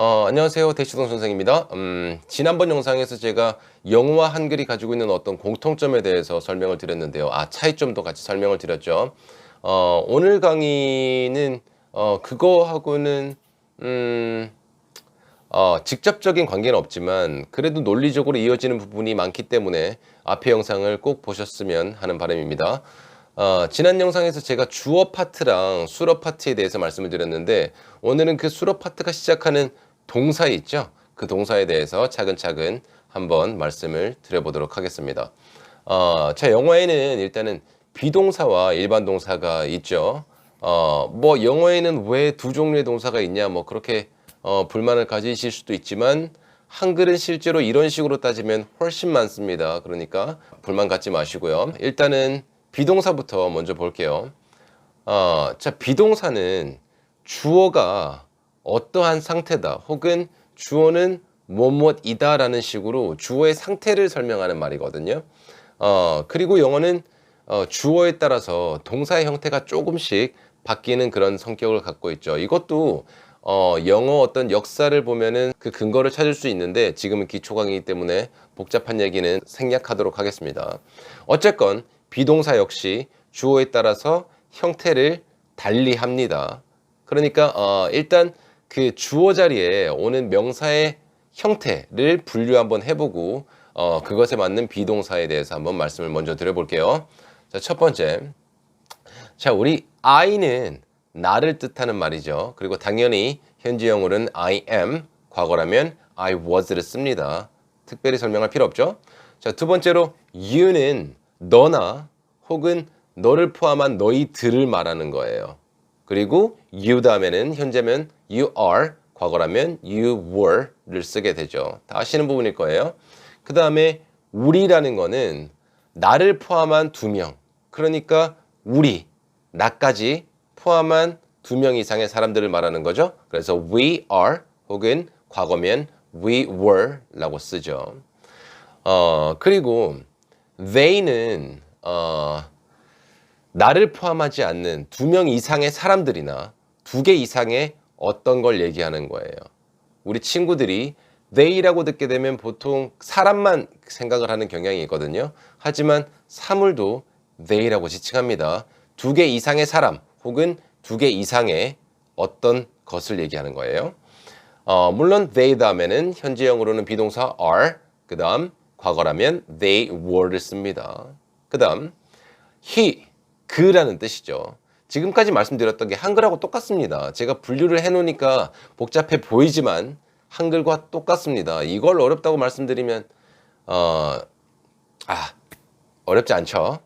어, 안녕하세요. 대치동 선생입니다. 음, 지난번 영상에서 제가 영어와 한글이 가지고 있는 어떤 공통점에 대해서 설명을 드렸는데요. 아, 차이점도 같이 설명을 드렸죠. 어, 오늘 강의는 어, 그거하고는 음, 어, 직접적인 관계는 없지만 그래도 논리적으로 이어지는 부분이 많기 때문에 앞의 영상을 꼭 보셨으면 하는 바람입니다. 어, 지난 영상에서 제가 주어 파트랑 수로 파트에 대해서 말씀을 드렸는데 오늘은 그 수로 파트가 시작하는 동사 있죠? 그 동사에 대해서 차근차근 한번 말씀을 드려보도록 하겠습니다. 어, 자, 영어에는 일단은 비동사와 일반 동사가 있죠. 어, 뭐 영어에는 왜 두 종류의 동사가 있냐 뭐 그렇게 어, 불만을 가지실 수도 있지만 한글은 실제로 이런 식으로 따지면 훨씬 많습니다. 그러니까 불만 갖지 마시고요. 일단은 비동사부터 먼저 볼게요. 어, 자, 비동사는 주어가 어떠한 상태다 혹은 주어는 뭐뭐이다 라는 식으로 주어의 상태를 설명하는 말이거든요. 어, 그리고 영어는 어, 주어에 따라서 동사의 형태가 조금씩 바뀌는 그런 성격을 갖고 있죠. 이것도 어, 영어 어떤 역사를 보면은 그 근거를 찾을 수 있는데 지금은 기초 강의이기 때문에 복잡한 얘기는 생략하도록 하겠습니다. 어쨌건 비동사 역시 주어에 따라서 형태를 달리 합니다. 그러니까 어, 일단 그 주어 자리에 오는 명사의 형태를 분류 한번 해보고 어, 그것에 맞는 비동사에 대해서 한번 말씀을 먼저 드려볼게요. 자, 첫 번째. 자, 우리 I는 나를 뜻하는 말이죠. 그리고 당연히 현지형으로는 I am, 과거라면 I was를 씁니다. 특별히 설명할 필요 없죠. 자, 두 번째로 you는 너나 혹은 너를 포함한 너희들을 말하는 거예요. 그리고 you 다음에는 현재면 you are, 과거라면 you were를 쓰게 되죠. 다 아시는 부분일 거예요. 그 다음에 우리라는 거는 나를 포함한 두 명. 그러니까 우리, 나까지 포함한 두 명 이상의 사람들을 말하는 거죠. 그래서 we are 혹은 과거면 we were 라고 쓰죠. 어, 그리고 they는 어, 나를 포함하지 않는 두 명 이상의 사람들이나 두 개 이상의 어떤 걸 얘기하는 거예요. 우리 친구들이 they라고 듣게 되면 보통 사람만 생각을 하는 경향이 있거든요. 하지만 사물도 they라고 지칭합니다. 두 개 이상의 사람 혹은 두 개 이상의 어떤 것을 얘기하는 거예요. 어, 물론 they 다음에는 현재형으로는 비동사 are, 그 다음 과거라면 they were를 씁니다. 그 다음 he, 그라는 뜻이죠. 지금까지 말씀드렸던 게 한글하고 똑같습니다. 제가 분류를 해놓으니까 복잡해 보이지만 한글과 똑같습니다. 이걸 어렵다고 말씀드리면 어, 아 어렵지 않죠.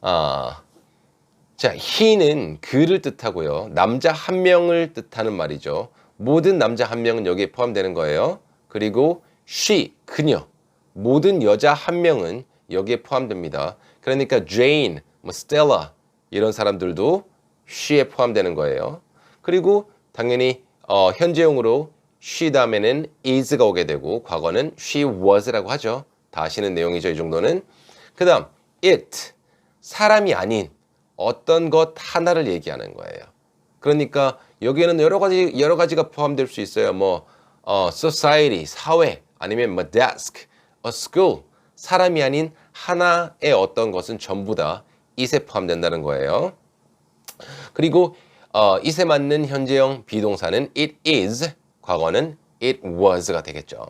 아, 자, he는 그를 뜻하고요. 남자 한 명을 뜻하는 말이죠. 모든 남자 한 명은 여기에 포함되는 거예요. 그리고 she, 그녀. 모든 여자 한 명은 여기에 포함됩니다. 그러니까 Jane, 뭐 Stella 이런 사람들도 she에 포함되는 거예요. 그리고 당연히 어, 현재용으로 she 다음에는 is가 오게 되고 과거는 she was라고 하죠. 다 아시는 내용이죠. 이 정도는. 그 다음 it, 사람이 아닌 어떤 것 하나를 얘기하는 거예요. 그러니까 여기에는 여러 가지 여러 가지가 포함될 수 있어요. 뭐 어, society 사회 아니면 뭐 desk, a school 사람이 아닌 하나의 어떤 것은 전부 다 it에 포함된다는 거예요. 그리고 어, it에 맞는 현재형 비동사는 it is, 과거는 it was가 되겠죠.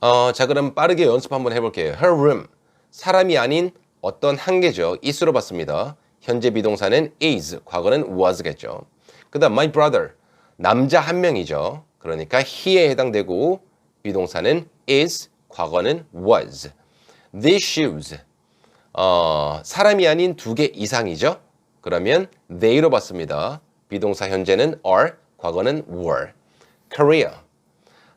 어, 자 그럼 빠르게 연습 한번 해볼게요. Her room 사람이 아닌 어떤 한 개죠. it으로 봤습니다. 현재 비동사는 is, 과거는 was겠죠. 그 다음 my brother, 남자 한 명이죠. 그러니까 he에 해당되고 비동사는 is, 과거는 was. These shoes, 어, 사람이 아닌 두 개 이상이죠. 그러면 they로 봤습니다. 비동사 현재는 are, 과거는 were. Korea,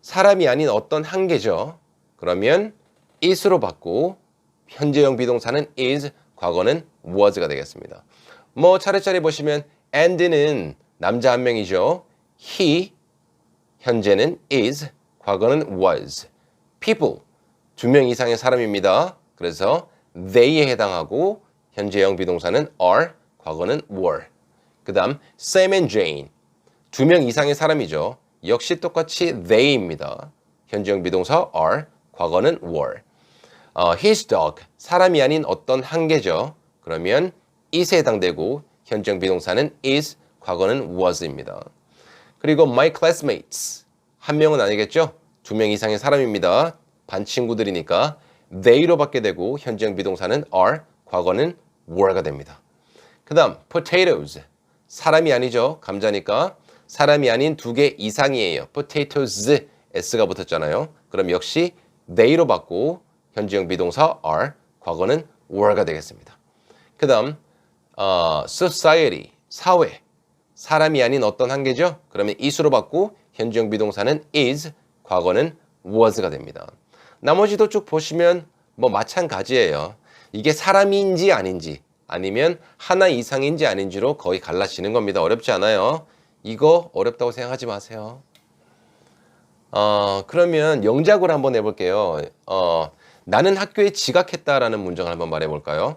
사람이 아닌 어떤 한 개죠. 그러면 is로 받고 현재형 비동사는 is, 과거는 was가 되겠습니다. 뭐 차례차례 보시면 and는 남자 한 명이죠. he 현재는 is, 과거는 was. people 두 명 이상의 사람입니다. 그래서 they에 해당하고 현재형 비동사는 are, 과거는 were. 그 다음 Sam and Jane 두 명 이상의 사람이죠. 역시 똑같이 they입니다. 현재 형 비동사 are, 과거는 were. 어, his dog, 사람이 아닌 어떤 한 개죠. 그러면 is에 해당되고 현재 형 비동사는 is, 과거는 was입니다. 그리고 my classmates, 한 명은 아니겠죠? 두 명 이상의 사람입니다. 반 친구들이니까 they로 받게 되고 현재형 비동사는 are, 과거는 were가 됩니다. 그 다음 potatoes, 사람이 아니죠. 감자니까 사람이 아닌 두 개 이상이에요. potatoes, s가 붙었잖아요. 그럼 역시 they로 받고 현재형 비동사 are, 과거는 were가 되겠습니다. 그 다음 어, society, 사회, 사람이 아닌 어떤 한 개죠. 그러면 is로 받고 현재형 비동사는 is, 과거는 was가 됩니다. 나머지도 쭉 보시면 뭐 마찬가지예요. 이게 사람인지 아닌지 아니면 하나 이상인지 아닌지로 거의 갈라지는 겁니다. 어렵지 않아요. 이거 어렵다고 생각하지 마세요. 어, 그러면 영작으로 한번 해볼게요. 어, 나는 학교에 지각했다라는 문장을 한번 말해볼까요?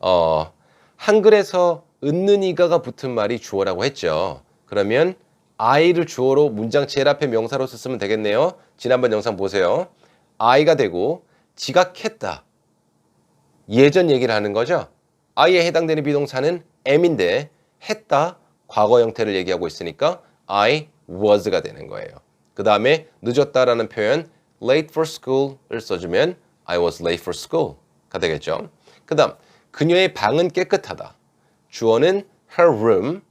어, 한글에서 은는 이가가 붙은 말이 주어라고 했죠. 그러면 I를 주어로 문장 제일 앞에 명사로 썼으면 되겠네요. 지난번 영상 보세요. I가 되고 지각했다. 예전 얘기를 하는 거죠. I에 해당되는 비동사는 am인데 했다 과거 형태를 얘기하고 있으니까 I was가 되는 거예요. 그 다음에 늦었다라는 표현 late for school을 써주면 I was late for school가 되겠죠. 그 다음 그녀의 방은 깨끗하다. 주어는 her room.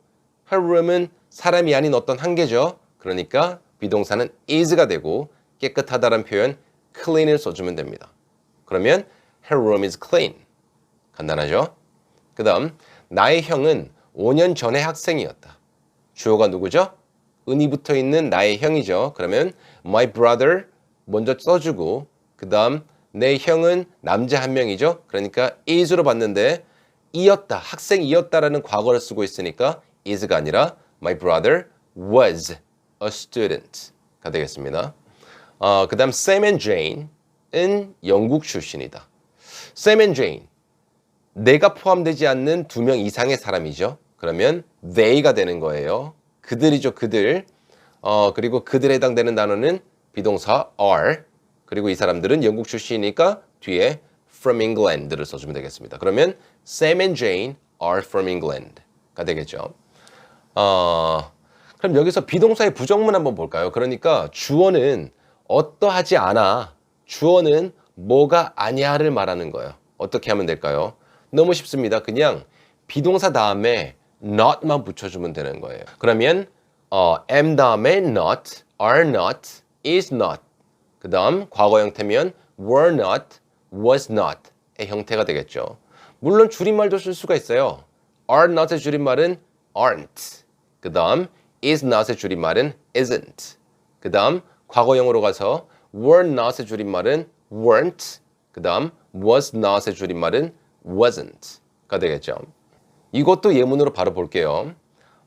her room은 사람이 아닌 어떤 한 개죠. 그러니까 비동사는 is가 되고 깨끗하다라는 표현 clean을 써주면 됩니다. 그러면 her room is clean. 간단하죠? 그 다음 나의 형은 5년 전에 학생이었다. 주어가 누구죠? 은이 붙어 있는 나의 형이죠. 그러면 my brother 먼저 써주고 그 다음 내 형은 남자 한 명이죠. 그러니까 is로 봤는데 이었다, 학생이었다라는 과거를 쓰고 있으니까 is가 아니라 my brother was a student가 되겠습니다. 어, 그 다음 and Jane은 영국 출신이다. And Jane 내가 포함되지 않는 두 명 이상의 사람이죠. 그러면 they가 되는 거예요. 그들이죠, 그들. 어, 그리고 그들에 해당되는 단어는 비동사 are. 그리고 이 사람들은 영국 출신이니까 뒤에 from England를 써주면 되겠습니다. 그러면 Sam and Jane are from England가 되겠죠. 어, 그럼 여기서 비동사의 부정문 한번 볼까요? 그러니까 주어는 어떠하지 않아. 주어는 뭐가 아니야를 말하는 거예요. 어떻게 하면 될까요? 너무 쉽습니다. 그냥 비동사 다음에 not만 붙여주면 되는 거예요. 그러면 어, am 다음에 not, are not, is not. 그 다음 과거 형태면 were not, was not의 형태가 되겠죠. 물론 줄임말도 쓸 수가 있어요. are not의 줄임말은 aren't. 그 다음 is not의 줄임말은 isn't. 그 다음 과거형으로 가서 were not의 줄임말은 weren't. 그 다음 was not의 줄임말은 wasn't가 되겠죠. 이것도 예문으로 바로 볼게요.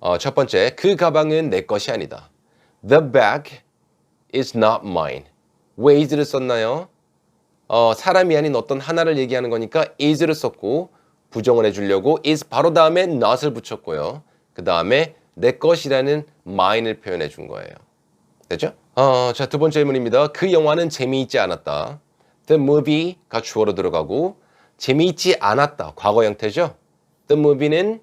어, 첫 번째, 그 가방은 내 것이 아니다. The bag is not mine. 왜 is를 썼나요? 어, 사람이 아닌 어떤 하나를 얘기하는 거니까 is를 썼고 부정을 해주려고 is 바로 다음에 not을 붙였고요. 그 다음에 내 것이라는 mine을 표현해 준 거예요. 됐죠? 어, 자, 두 번째 질문입니다. 그 영화는 재미있지 않았다. The movie가 주어로 들어가고 재미있지 않았다. 과거 형태죠. The movie는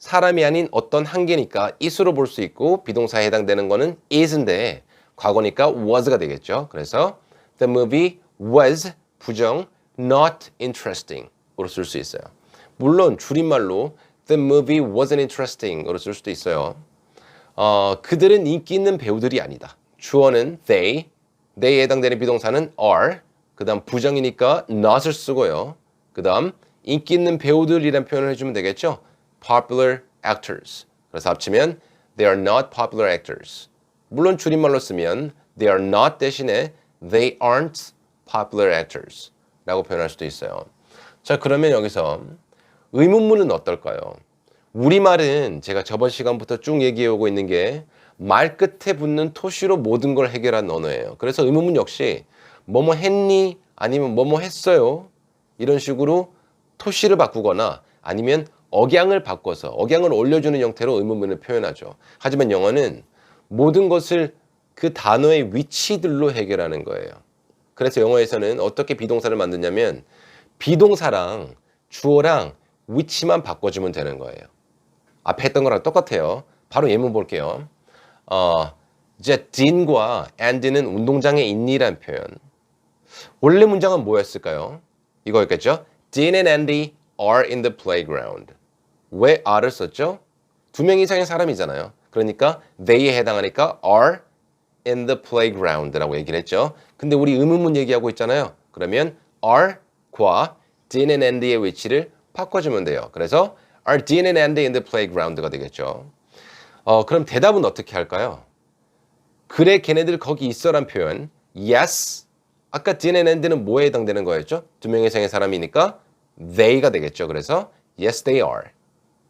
사람이 아닌 어떤 한계니까 is로 볼 수 있고 비동사에 해당되는 거는 is인데 과거니까 was가 되겠죠. 그래서 the movie was 부정 not interesting으로 쓸 수 있어요. 물론 줄임말로 the movie wasn't interesting으로 쓸 수도 있어요. 어, 그들은 인기 있는 배우들이 아니다. 주어는 they, they에 해당되는 비동사는 are, 그 다음 부정이니까 not을 쓰고요. 그 다음 인기 있는 배우들이라는 표현을 해주면 되겠죠. popular actors. 그래서 합치면 they are not popular actors. 물론 줄임말로 쓰면 they are not 대신에 they aren't popular actors 라고 표현할 수도 있어요. 자 그러면 여기서 의문문은 어떨까요? 우리말은 제가 저번 시간부터 쭉 얘기해 오고 있는 게 말 끝에 붙는 토시로 모든 걸 해결한 언어예요. 그래서 의문문 역시 뭐뭐 했니? 아니면 뭐뭐 했어요? 이런 식으로 토시를 바꾸거나 아니면 억양을 바꿔서 억양을 올려주는 형태로 의문문을 표현하죠. 하지만 영어는 모든 것을 그 단어의 위치들로 해결하는 거예요. 그래서 영어에서는 어떻게 비동사를 만드냐면 비동사랑 주어랑 위치만 바꿔주면 되는 거예요. 앞에 했던 거랑 똑같아요. 바로 예문 볼게요. 어, 이제 din과 and는 운동장에 있니란 표현. 원래 문장은 뭐였을까요? 이거였겠죠? Dean and Andy are in the playground. 왜 are를 썼죠? 두 명 이상의 사람이잖아요. 그러니까 they에 해당하니까 are in the playground라고 얘기를 했죠. 근데 우리 의문문 얘기하고 있잖아요. 그러면 are과 Dean and Andy의 위치를 바꿔주면 돼요. 그래서 are Dean and Andy in the playground가 되겠죠. 어, 그럼 대답은 어떻게 할까요? 그래 걔네들 거기 있어란 표현 yes 아까 Dean and Andy는 뭐에 해당되는 거였죠? 두 명 이상의 사람이니까 they가 되겠죠. 그래서 yes they are.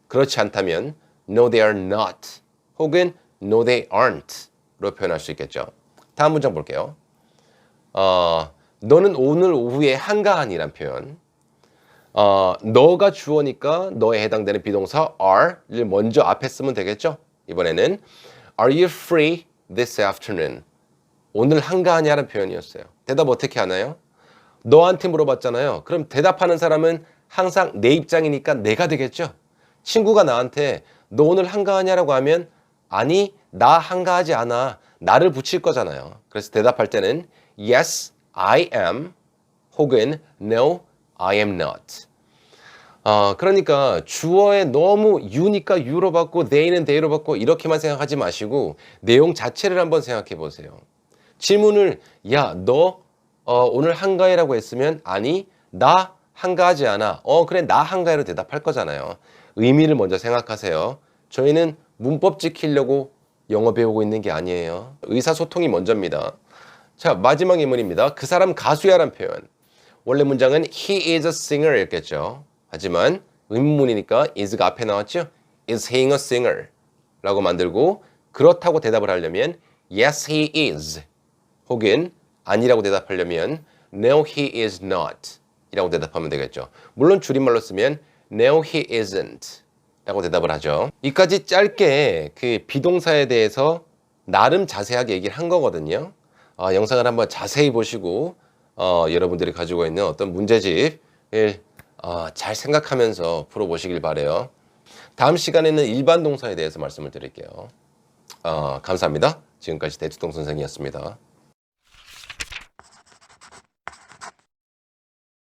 그렇지 않다면 no they are not 혹은 no they aren't로 표현할 수 있겠죠. 다음 문장 볼게요. 어, 너는 오늘 오후에 한가한이란 표현. 어, 너가 주어니까 너에 해당되는 비동사 are를 먼저 앞에 쓰면 되겠죠. 이번에는 Are you free this afternoon? 오늘 한가하냐는 표현이었어요. 대답 어떻게 하나요? 너한테 물어봤잖아요. 그럼 대답하는 사람은 항상 내 입장이니까 내가 되겠죠. 친구가 나한테 너 오늘 한가하냐라고 하면 아니 나 한가하지 않아 나를 붙일 거잖아요. 그래서 대답할 때는 yes I am 혹은 no I am not. 어, 그러니까 주어에 너무 you니까 you로 받고 they는 they로 받고 이렇게만 생각하지 마시고 내용 자체를 한번 생각해 보세요. 질문을 야 너 어, 오늘 한가해라고 했으면 아니 나 한가하지 않아. 어 그래 나 한가해로 대답할 거잖아요. 의미를 먼저 생각하세요. 저희는 문법 지키려고 영어 배우고 있는 게 아니에요. 의사소통이 먼저입니다. 자 마지막 예문입니다. 그 사람 가수야란 표현. 원래 문장은 he is a singer였겠죠. 하지만 의문문이니까 is가 앞에 나왔죠. is he a singer? 라고 만들고 그렇다고 대답을 하려면 yes he is 혹은 아니라고 대답하려면 no he is not 이라고 대답하면 되겠죠. 물론 줄임말로 쓰면 no he isn't 라고 대답을 하죠. 이까지 짧게 그 비동사에 대해서 나름 자세하게 얘기를 한 거거든요. 어, 영상을 한번 자세히 보시고 어, 여러분들이 가지고 있는 어떤 문제집을 어, 잘 생각하면서 풀어보시길 바래요. 다음 시간에는 일반 동사에 대해서 말씀을 드릴게요. 어, 감사합니다. 지금까지 대투동 선생이었습니다.